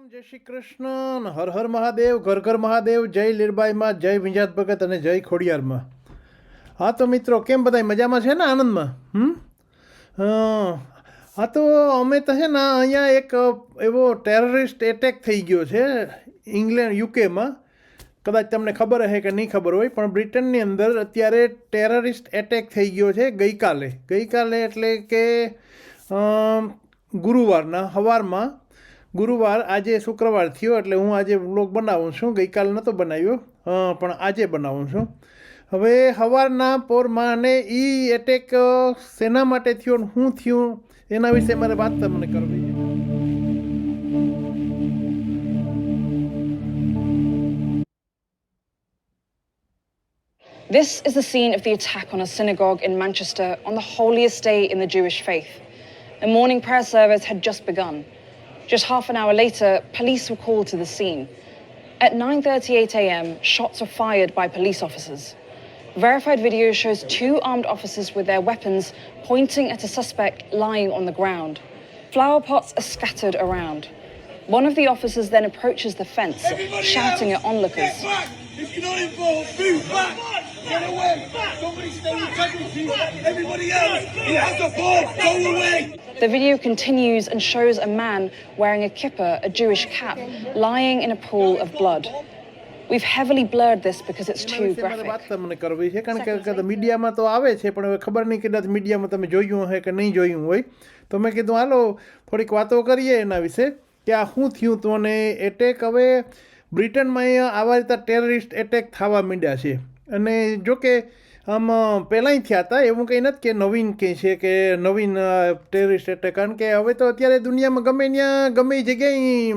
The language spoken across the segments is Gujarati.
રામ જય શ્રી કૃષ્ણ હર હર મહાદેવ, ઘર ઘર મહાદેવ, જય લીરબાઈમાં જય વિંજાત ભગત અને જય ખોડિયારમાં હા તો મિત્રો, કેમ બધા મજામાં છે ને આનંદમાં? હમ? હા હા તો અમે તો છે ને અહીંયા એક એવો ટેરરિસ્ટ એટેક થઈ ગયો છે ઇંગ્લેન્ડ યુકેમાં કદાચ તમને ખબર હશે કે નહીં ખબર હોય, પણ બ્રિટનની અંદર અત્યારે ટેરરિસ્ટ એટેક થઈ ગયો છે ગઈકાલે. ગઈકાલે એટલે કે ગુરુવારના સવારમાં ગુરુવાર આજે શુક્રવાર થયો એટલે હું આજે વ્લોગ બનાવું છું ગઈકાલે નહોતો બનાવ્યો પણ આજે બનાવું છું હવે સવારના પોરમાં અને એ એટેક શેના માટે થયો ને શું થયું એના વિશે મારે વાત તમને કરવી This is the scene of the attack on a synagogue in Manchester on the holiest day in the Jewish faith. A morning prayer service had just begun. Just half an hour later, police were called to the scene. At 9:38 a.m., shots were fired by police officers. Verified video shows two armed officers with their weapons pointing at a suspect lying on the ground. Flower pots are scattered around. One of the officers then approaches the fence, shouting at onlookers. If you're not involved, move back! Get away! Somebody stay integrity! Everybody else, he has a bomb! Go away! The video continues and shows a man wearing a kippah, a Jewish cap, lying in a pool of blood. We've heavily blurred this because it's એના too વિશે મારે વાત graphic. તમને કરવી છે કારણ કે કદાચ મીડિયામાં તો આવે છે પણ હવે ખબર નહીં કદાચ મીડિયામાં તમે જોયું હોય કે નહીં જોયું હોય તો મેં કીધું હાલો થોડીક વાતો કરીએ એના વિશે કે આ શું થયું હતું અને એટેક હવે બ્રિટનમાં અહીંયા આવા રીતે ટેરરિસ્ટ એટેક થવા માંડ્યા છે અને જો કે આમ પહેલાંય થયા હતા. એવું કંઈ નથી કે નવીન કંઈ છે કે નવીન ટેરરિસ્ટ એટેક કારણ કે હવે તો અત્યારે દુનિયામાં ગમે ત્યાં, ગમે જગ્યાએ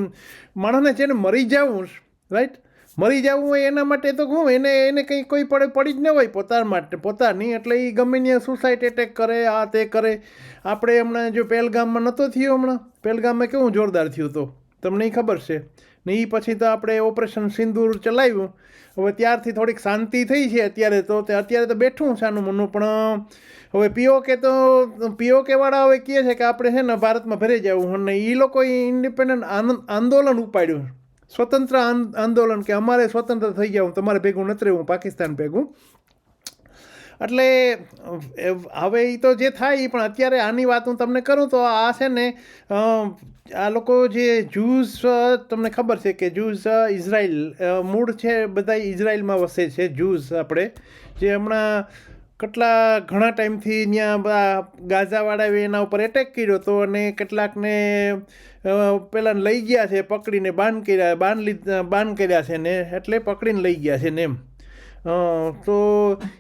માણસને છે ને મરી જવું રાઈટ મરી જવું હોય એના માટે તો હું, એને એને કંઈ કોઈ પડે, પડી જ ન હોય પોતાના માટે, પોતાની. એટલે એ ગમે ત્યાં સુસાઇડ એટેક કરે, આ તે કરે. આપણે હમણાં જો પહેલગામમાં નહોતો થયો હમણાં. પહેલગામમાં કેવું જોરદાર થયું તો? તમને ખબર છે? ને એ પછી તો આપણે ઓપરેશન સિંદૂર ચલાવ્યું. હવે ત્યારથી થોડીક શાંતિ થઈ છે અત્યારે તો અત્યારે તો બેઠું સાનું મનું પણ હવે પીઓકે તો પીઓકેવાળા હવે કહે છે કે આપણે છે ને ભારતમાં ભરી જવું અને એ લોકોએ ઇન્ડિપેન્ડન્ટ આંદોલન ઉપાડ્યું. સ્વતંત્ર આંદ- આંદોલન કે અમારે સ્વતંત્ર થઈ જવું તમારે ભેગું નથી રહેવું પાકિસ્તાન ભેગું. એટલે હવે એ તો જે થાય એ પણ અત્યારે આની વાત હું તમને કરું તો આ છે ને આ લોકો જે જ્યુઝ તમને ખબર છે કે જ્યુઝ ઇઝરાયલ મૂળ છે બધા ઇઝરાયલમાં વસે છે જ્યુઝ આપણે, જે હમણાં કેટલા ઘણા ટાઈમથી ત્યાં બધા ગાઝાવાળાએ એના ઉપર એટેક કર્યો હતો અને કેટલાકને પેલા લઈ ગયા છે પકડીને, બાન કર્યા, બાન લીધા, બાન કર્યા છે ને, એટલે પકડીને લઈ ગયા છે ને એમ. તો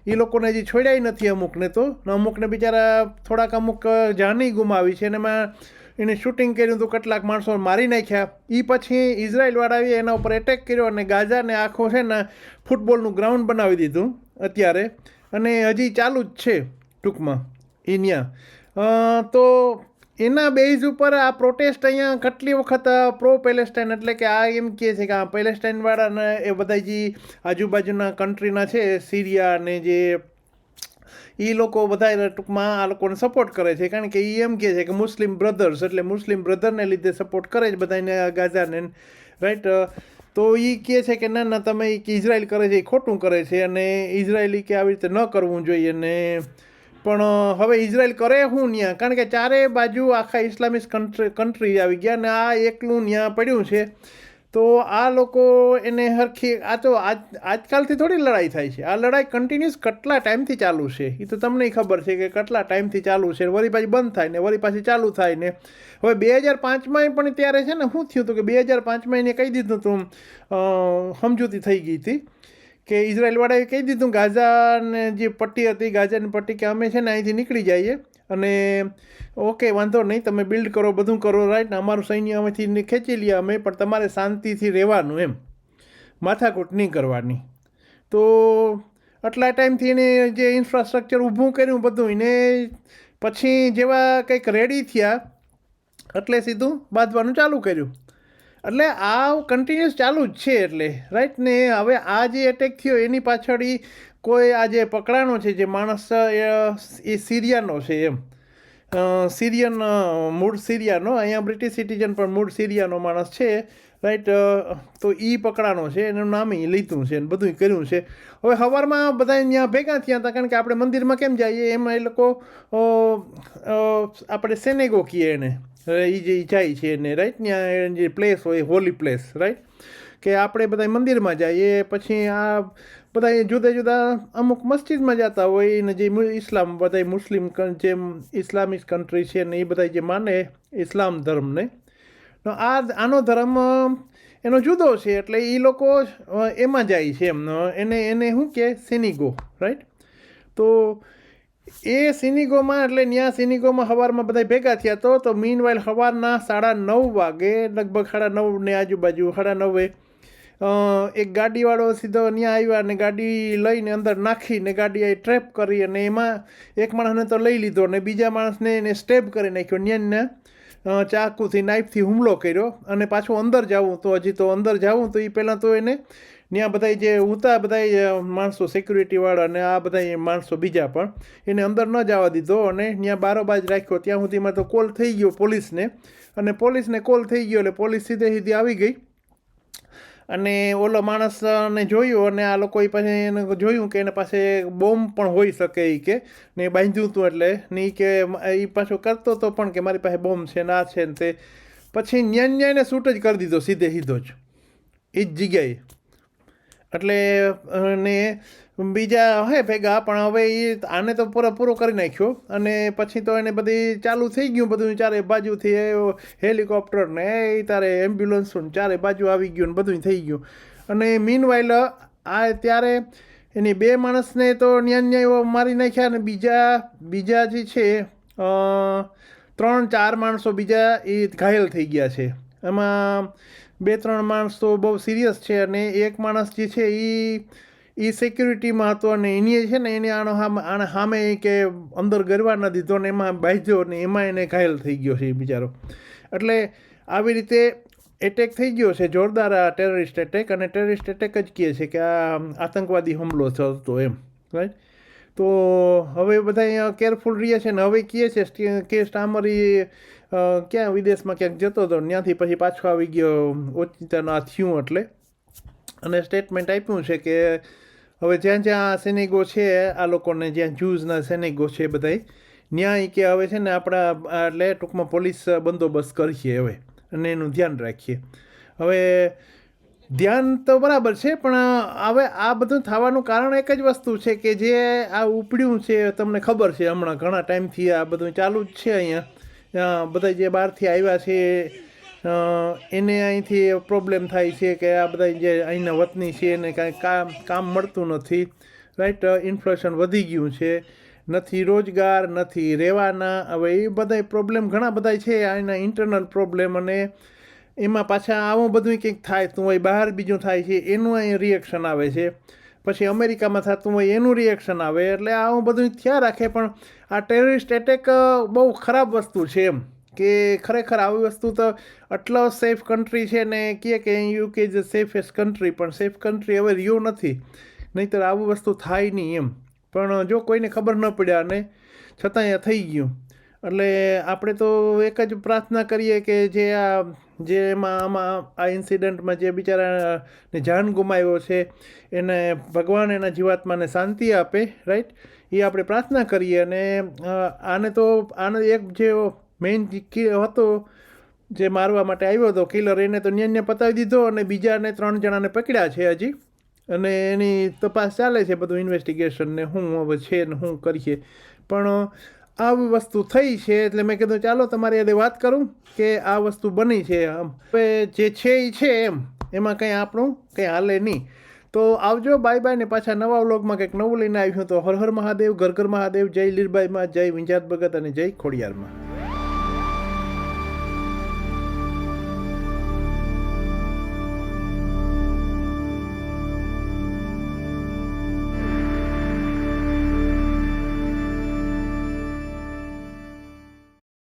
એ લોકોને હજી છોડ્યા નથી અમુકને તો. અમુકને બિચારા થોડાક અમુક જાની ગુમાવી છે. અને એમાં એને શૂટિંગ કર્યું તો કેટલાક માણસો મારી નાખ્યા. એ પછી ઇઝરાયલવાળાએ એના ઉપર એટેક કર્યો અને ગાઝાને આખો છે ને ફૂટબોલનું ગ્રાઉન્ડ બનાવી દીધું અત્યારે. અને હજી ચાલુ જ છે ટૂંકમાં. એ ત્યાં તો એના બેઝ ઉપર આ પ્રોટેસ્ટ અહીંયા કેટલી વખત પ્રો પેલેસ્ટાઇન એટલે કે આ એમ કહે છે કે આ પેલેસ્ટાઇનવાળાને એ બધા જે આજુબાજુના કન્ટ્રીના છે સિરિયા અને જે એ લોકો બધા ટૂંકમાં આ લોકોને સપોર્ટ કરે છે. કારણ કે એ એમ કહે છે કે મુસ્લિમ બ્રધર્સ એટલે મુસ્લિમ બ્રધરને લીધે સપોર્ટ કરે છે બધાને ગાઝાને. રાઈટ તો એ કહે છે કે ના ના, તમે કે ઇઝરાયલ કરે છે, એ ખોટું કરે છે અને ઇઝરાયલી કે આવી રીતે ન કરવું જોઈએ ને પણ હવે ઇઝરાયલ કરે શું ત્યાં કારણ કે ચારે બાજુ આખા ઇસ્લામિક કન્ટ્રી કન્ટ્રી આવી ગયા અને આ એકલું ત્યાં પડ્યું છે. તો આ લોકો એને હરખી, આ તો આજ, આજકાલથી થોડી લડાઈ થાય છે. આ લડાઈ કન્ટિન્યુઅસ કેટલા ટાઈમથી ચાલુ છે? એ તો તમને ખબર છે કે કેટલા ટાઈમથી ચાલુ છે. વળી પાછી બંધ થાય ને, વળી પાછી ચાલુ થાય ને. હવે બે હજાર પાંચમાં પણ ત્યારે છે ને, શું થયું હતું કે બે હજાર પાંચમાં એને કહી દીધું હતું સમજૂતી થઈ ગઈ હતી. કે ઇઝરાયલવાળાએ કહી દીધું ગાઝાને જે પટ્ટી હતી, ગાઝાની પટ્ટી કે અમે છે ને અહીંથી નીકળી જઈએ અને ઓકે, વાંધો નહીં, તમે બિલ્ડ કરો, બધું કરો રાઈટ ને અમારું સૈન્ય અમેથી ખેંચી લઈએ અમે, પણ તમારે શાંતિથી રહેવાનું એમ. માથાકૂટ નહીં કરવાની. તો આટલા ટાઈમથી એને જે ઇન્ફ્રાસ્ટ્રક્ચર ઊભું કર્યું બધું, એને પછી જેવા કંઈક રેડી થયા, એટલે સીધું બાંધવાનું ચાલુ કર્યું. એટલે આ કન્ટિન્યુઅસ ચાલુ જ છે એટલે રાઈટ ને હવે આ જે એટેક થયો એની પાછળ એ કોઈ આ જે પકડાણો છે, જે માણસ એ સિરિયાનો છે એમ. સિરિયન મૂળ સિરિયાનો, અહીંયા બ્રિટિશ સિટીઝન પણ મૂળ સિરિયાનો માણસ છે. રાઈટ તો એ પકડાનો છે, એનું નામ એ લીધું છે ને બધું કર્યું છે. હવે સવારમાં બધા ત્યાં ભેગા થયા હતા કારણ કે આપણે મંદિરમાં કેમ જઈએ? એમાં એ લોકો આપણે સેનેગો કહીએ એને. એ જે જાય છે એને રાઈટ ત્યાં જે પ્લેસ હોય હોલી પ્લેસ રાઈટ કે આપણે બધા મંદિરમાં જઈએ, પછી આ બધા જુદા જુદા અમુક મસ્જિદમાં જતા હોય ને જે ઇસ્લામ બધા મુસ્લિમ જે ઇસ્લામિક કન્ટ્રી છે ને એ બધા જે માને, ઇસ્લામ ધર્મને. આ આનો ધર્મ એનો જુદો છે એટલે એ લોકો એમાં જાય છે એમ. એને એને શું કહે સિનિગો રાઈટ તો એ સિનિગોમાં એટલે ત્યાં સિનિગોમાં સવારમાં બધા ભેગા થયા તો તો મીન વાઇલ સવારના સાડા નવ વાગે લગભગ સાડા નવને આજુબાજુ સાડા નવે એક ગાડીવાળો સીધો ત્યાં આવ્યા અને ગાડી લઈને અંદર નાખીને ગાડી ટ્રેપ કરી અને એમાં એક માણસને તો લઈ લીધો અને બીજા માણસને એને સ્ટેપ કરી નાખ્યો ન્યા ને અ, ચાકુથી નાઇફથી હુમલો કર્યો અને પાછું અંદર જવું તો હજી તો અંદર જવું તો એ પહેલાં તો એને ત્યાં બધા જે ઉતા બધા માણસો સિક્યુરિટીવાળા અને આ બધા માણસો બીજા પણ એને અંદર ન જવા દીધો અને ત્યાં બારોબાજ રાખ્યો. ત્યાં સુધીમાં તો કોલ થઈ ગયો પોલીસને અને પોલીસને કોલ થઈ ગયો એટલે પોલીસ સીધે સીધી આવી ગઈ. અને ઓલો માણસને જોયું અને આ લોકોએ પાસે એને જોયું કે એને પાસે બોમ્બ પણ હોઈ શકે એ કે, ને બાંધ્યું હતું એટલે, ને એ કે એ પાછો કરતો તો પણ કે મારી પાસે બોમ્બ છે ને છે ને તે. પછી ન્યાન ન્યાયને શૂટ જ કરી દીધો, સીધે સીધો જ. એ જ જગ્યાએ. એટલે ને બીજા હે ભેગા, પણ હવે એ આને તો પૂરો કરી નાખ્યો. અને પછી તો એને બધી ચાલુ થઈ ગયું બધું, ચારે બાજુથી હેલિકોપ્ટર ને એ તારે એમ્બ્યુલન્સ ચારે બાજુ આવી ગયું ને બધું થઈ ગયું. અને મીનવાઇલ આ ત્યારે એની બે માણસને તો ન્યા ન્યાય મારી નાખ્યા અને બીજા બીજા જે છે ત્રણ, ચાર માણસો બીજા એ ઘાયલ થઈ ગયા છે. એમાં બે, ત્રણ માણસ તો બહુ સિરિયસ છે અને એક માણસ જે છે એ એ સિક્યુરિટીમાં હતો અને એની છે ને એને આનો આને સામે કે અંદર ગરવા ન દીધો ને એમાં બાજ્યો ને એમાં એને ઘાયલ થઈ ગયો છે બિચારો. એટલે આવી રીતે એટેક થઈ ગયો છે, જોરદાર આ ટેરરિસ્ટ એટેક અને ટેરરિસ્ટ એટેક જ કહે છે કે આ આતંકવાદી હુમલો થતો એમ રાઈટ તો હવે બધા અહીંયા કેરફુલ રહીએ છે ને હવે કહે છે કે સ્ટામરી ક્યાં વિદેશમાં ક્યાંક જતો હતો ત્યાંથી પછી પાછો આવી ગયો ઓચિતાના થયું એટલે. અને સ્ટેટમેન્ટ આપ્યું છે કે હવે જ્યાં જ્યાં સેનેગો છે, આ લોકોને જ્યાં જ્યુઝના સેનેગો છે બધાય, ન્યાય કે હવે છે ને આપણા એટલે ટૂંકમાં પોલીસ બંદોબસ્ત કરીએ હવે અને એનું ધ્યાન રાખીએ. હવે ધ્યાન તો બરાબર છે, પણ હવે આ બધું થવાનું કારણ એક જ વસ્તુ છે કે જે આ ઉપડ્યું છે, તમને ખબર છે હમણાં ઘણા ટાઈમથી આ બધું ચાલુ જ છે અહીંયા. બધા જે બહારથી આવ્યા છે એને અહીંથી પ્રોબ્લેમ થાય છે કે આ બધા જે અહીંના વતની છે એને કાંઈ કામ કામ મળતું નથી. રાઈટ ઇન્ફ્લેશન વધી ગયું છે. નથી રોજગાર, નથી રહેવાના. હવે એ બધા પ્રોબ્લેમ ઘણા બધા છે અહીંના ઇન્ટરનલ પ્રોબ્લેમ અને એમાં પાછા આવું બધું કંઈક થાય, તું હોય બહાર બીજું થાય છે, એનું અહીં રિએક્શન આવે છે. પછી અમેરિકામાં થતું હોય એનું રિએક્શન આવે. એટલે આવું બધું થયા રાખે પણ આ ટેરરિસ્ટ એટેક બહુ ખરાબ વસ્તુ છે એમ. કે ખરેખર આવી વસ્તુ તો આટલો સેફ કન્ટ્રી છે ને કહે કે યુકે અ સેફેસ્ટ કન્ટ્રી પણ સેફ કન્ટ્રી હવે રહ્યું નથી. નહીંતર આવી વસ્તુ થાય નહીં એમ. પણ જો કોઈને ખબર ન પડ્યા અને છતાંય આ થઈ ગયું. એટલે આપણે તો એક જ પ્રાર્થના કરીએ કે જે આ, જે એમાં, આમાં, આ ઇન્સિડન્ટમાં જે બિચારાને જાન ગુમાવ્યો છે, એને ભગવાન એના જીવાત્માને શાંતિ આપે રાઈટ એ આપણે પ્રાર્થના કરીએ અને આને તો, આને એક જે મેઇન હતો જે મારવા માટે આવ્યો હતો કિલર એને તો ન્યાન્ય પતાવી દીધો અને બીજાને ત્રણ જણાને પકડ્યા છે હજી. અને એની તપાસ ચાલે છે બધું ઇન્વેસ્ટિગેશન ને શું હવે છે ને શું કરીએ. પણ આ વસ્તુ થઈ છે એટલે મેં કીધું, ચાલો તમારી સાથે વાત કરું કે આ વસ્તુ બની છે આમ. હવે જે છે એ છે એમ. એમાં કંઈ આપણું કંઈ હાલે નહીં. તો આવજો બાય બાય ને પાછા નવા વ્લોગમાં કંઈક નવું લઈને આવ્યું તો હર હર મહાદેવ, ઘર ઘર મહાદેવ, જય લીરબાઈમાં, જય વિંજાત ભગત અને જય ખોડિયારમાં.